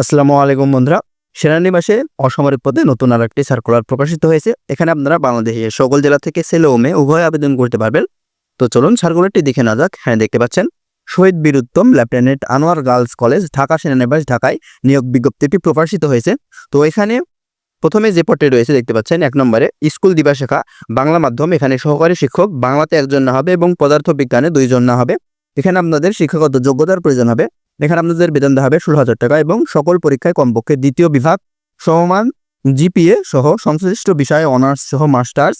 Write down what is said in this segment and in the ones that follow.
আসসালামু আলাইকুম বন্ধুরা। সেনানিবাসে অসামরিক পদে নতুন আর একটি সার্কুলার প্রকাশিত হয়েছে। এখানে আপনারা বাংলাদেশের সকল জেলা থেকে ছেলে ও মেয়ে উভয় আবেদন করতে পারবেন। তো চলুন সার্কুলারটি দেখে না যাক। হ্যাঁ দেখতে পাচ্ছেন। শহীদ Bir Uttom lieutenant Anwar girls college, Dhaka সেনানিবাস ঢাকায় নিয়োগ বিজ্ঞপ্তিটি প্রকাশিত হয়েছে। তো এখানে প্রথমে যে পদটি রয়েছে দেখতে পাচ্ছেন, এক নম্বরে স্কুল দিবা শেখা, বাংলা মাধ্যম। এখানে সহকারী শিক্ষক, বাংলাতে একজন না হবে এবং পদার্থ বিজ্ঞানে দুইজন না হবে। এখানে আপনাদের শিক্ষাগত যোগ্যতার প্রয়োজন হবে। এখানে আপনাদের বেতন দেওয়া হবে ষোলো হাজার টাকা এবং সকল পরীক্ষায় কমপক্ষে দ্বিতীয় বিভাগ, সমমান, জিপিএ সহ সংশ্লিষ্ট বিষয়ে অনার্স সহ মাস্টার্স,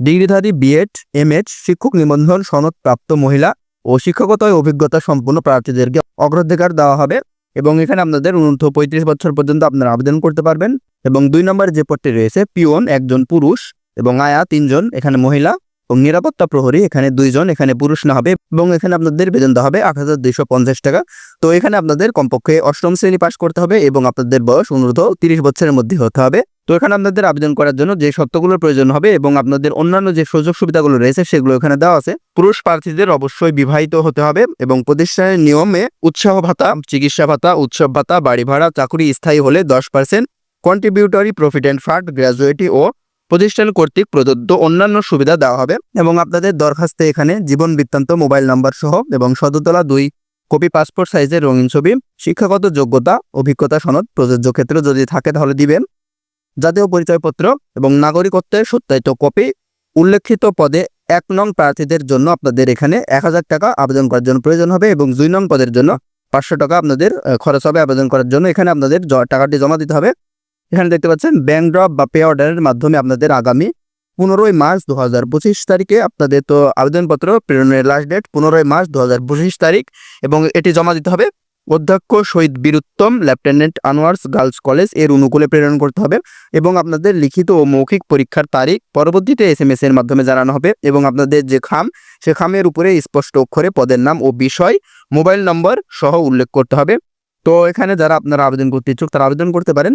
ডিগ্রিধারী, বিএড, এমএড, শিক্ষক নিবন্ধন সনদ প্রাপ্ত মহিলা ও শিক্ষকতায় অভিজ্ঞতা সম্পন্ন প্রার্থীদেরকে অগ্রাধিকার দেওয়া হবে এবং এখানে আপনাদের ঊর্ধ্ব পঁয়ত্রিশ বছর পর্যন্ত আপনারা আবেদন করতে পারবেন এবং দুই নম্বর যে পদটি রয়েছে, পিওন, একজন পুরুষ এবং আয়া, তিনজন এখানে মহিলা। এবং নিরাপত্তা প্রহরী, এখানে দুইজন, এখানে পুরুষ না হবে এবং এখানে আপনাদের বেতন দেওয়া হবে আট হাজার দুইশো পঞ্চাশ টাকা। তো এখানে আপনাদের কমপক্ষে অষ্টম শ্রেণি পাশ করতে হবে এবং আপনাদের বয়স অনুরোধ তিরিশ বছরের মধ্যে হতে হবে। তো এখানে আপনাদের আবেদন করার জন্য যে সত্যগুলোর প্রয়োজন হবে এবং আপনাদের অন্যান্য যে সুযোগ সুবিধাগুলো রয়েছে সেগুলো এখানে দেওয়া আছে। পুরুষ প্রার্থীদের অবশ্যই বিবাহিত হতে হবে এবং প্রতিষ্ঠানের নিয়মে উৎসাহ ভাতা, চিকিৎসা ভাতা, উৎসব ভাতা, বাড়ি ভাড়া, চাকরি স্থায়ী হলে দশ percent contributory profit and fund gratuity ও প্রতিষ্ঠান কর্তৃক প্রদত্ত অন্যান্য সুবিধা দেওয়া হবে এবং আপনাদের দরখাস্তে এখানে জীবন বৃত্তান্ত, মোবাইল নাম্বার সহ এবং সদতলা দুই কপি পাসপোর্ট সাইজের রঙিন ছবি, শিক্ষাগত যোগ্যতা, অভিজ্ঞতা সনদ, প্রযোজ্য ক্ষেত্রে যদি থাকে তাহলে দিবেন। জাতীয় পরিচয়পত্র এবং নাগরিকত্বের সত্যায়িত কপি উল্লেখিত পদে এক নং প্রার্থীদের জন্য আপনাদের এখানে এক হাজার টাকা আবেদন করার জন্য প্রয়োজন হবে এবং দুই নং পদের জন্য পাঁচশো টাকা আপনাদের খরচ হবে আবেদন করার জন্য। এখানে আপনাদের টাকাটি জমা দিতে হবে। এখানে দেখতে পাচ্ছেন ব্যাংক ড্রপ বা পে অর্ডারের মাধ্যমে আপনাদের আগামী পনেরোই মার্চ দু হাজার পঁচিশ তারিখে আপনাদের তো আবেদনপত্র, প্রেরণের লাস্ট ডেট পনেরোই মার্চ দু হাজার পঁচিশ তারিখ এবং এটি জমা দিতে হবে। অধ্যক্ষ শহীদ বীরুত্তম, লেফটেন্যান্ট আনোয়ার্স গার্লস কলেজের অনুকূলে প্রেরণ করতে হবে এবং আপনাদের লিখিত ও মৌখিক পরীক্ষার তারিখ পরবর্তীতে এস এম এস এর মাধ্যমে জানানো হবে এবং আপনাদের যে খাম, সে খামের উপরে স্পষ্ট অক্ষরে পদের নাম ও বিষয়, মোবাইল নম্বর সহ উল্লেখ করতে হবে। তো এখানে যারা আপনারা আবেদন করতে ইচ্ছুক, তারা আবেদন করতে পারেন।